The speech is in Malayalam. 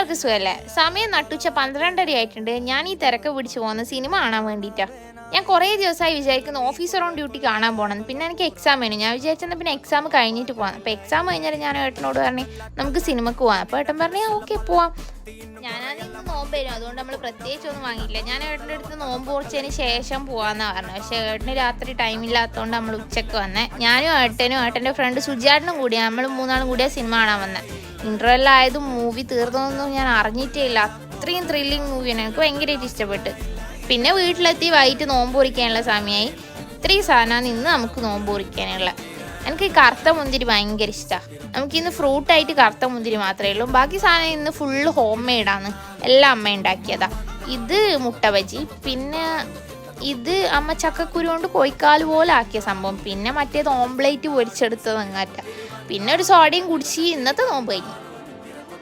എല്ലാവർക്കും സുഖമല്ലേ സമയം നട്ടുച്ച പന്ത്രണ്ടര ആയിട്ടുണ്ട്. ഞാൻ ഈ തിരക്ക് പിടിച്ച് പോകുന്ന സിനിമ കാണാൻ വേണ്ടിയിട്ടാ. ഞാൻ കുറേ ദിവസമായി വിചാരിക്കുന്നു ഓഫീസർ ഓൺ ഡ്യൂട്ടി കാണാൻ പോകണം. പിന്നെ എനിക്ക് എക്സാം വേണം. ഞാൻ വിചാരിച്ചെന്നാൽ പിന്നെ എക്സാം കഴിഞ്ഞിട്ട് പോകാം അപ്പോൾ എക്സാം കഴിഞ്ഞാൽ ഞാൻ ഏട്ടനോട് പറഞ്ഞു നമുക്ക് സിനിമക്ക് പോകാം അപ്പോൾ ഏട്ടൻ പറഞ്ഞു ഓക്കെ പോവാം. ഞാനാദ്യം ഇന്ന് നോമ്പ് വരും. അതുകൊണ്ട് നമ്മൾ പ്രത്യേകിച്ച് ഒന്നും വാങ്ങിയില്ല. ഞാൻ ഏട്ടന്റെ അടുത്ത് നോമ്പ് കുറച്ചതിന് ശേഷം പോകാമെന്നാണ് പറഞ്ഞത്. പക്ഷേ ഏട്ടന് രാത്രി ടൈം ഇല്ലാത്തതുകൊണ്ട് നമ്മൾ ഉച്ചയ്ക്ക് വന്നേ. ഞാനും ഏട്ടനും ഏട്ടന്റെ ഫ്രണ്ട് സുജാട്ടനും കൂടിയാണ് നമ്മൾ മൂന്നാളും കൂടിയാണ് സിനിമ കാണാൻ വന്നത് ഇന്റർവെൽ ആയതും മൂവി തീർന്നതൊന്നും ഞാൻ അറിഞ്ഞിട്ടേ ഇല്ല അത്രയും ത്രില്ലിങ് മൂവിയാണ് എനിക്ക് ഭയങ്കരമായിട്ട് ഇഷ്ടപ്പെട്ട്. പിന്നെ വീട്ടിലെത്തി വൈകിട്ട് നോമ്പ് പൊറിക്കാനുള്ള സമയമായി ഇത്രയും സാധനമാണ് ഇന്ന് നമുക്ക് നോമ്പ് പൊറിക്കാനുള്ള. എനിക്ക് ഈ കറുത്ത മുന്തിരി ഭയങ്കര ഇഷ്ടമാണ് നമുക്കിന്ന് ഫ്രൂട്ടായിട്ട് കറുത്ത മുന്തിരി മാത്രമേ ഉള്ളൂ. ബാക്കി സാധനം ഇന്ന് ഫുള്ള് ഹോം മെയ്ഡാണ് എല്ലാം അമ്മ ഉണ്ടാക്കിയതാണ് ഇത് മുട്ട ബജി. പിന്നെ ഇത് അമ്മ ചക്കക്കുരു കൊണ്ട് കോഴിക്കാൽ പോലെ ആക്കിയ സംഭവം. പിന്നെ മറ്റേത് ഓംപ്ലേറ്റ് പൊരിച്ചെടുത്തത് അങ്ങാറ്റ. പിന്നെ ഒരു സോഡയും കുടിച്ച് ഇന്നത്തെ നോമ്പ് കഴിഞ്ഞു.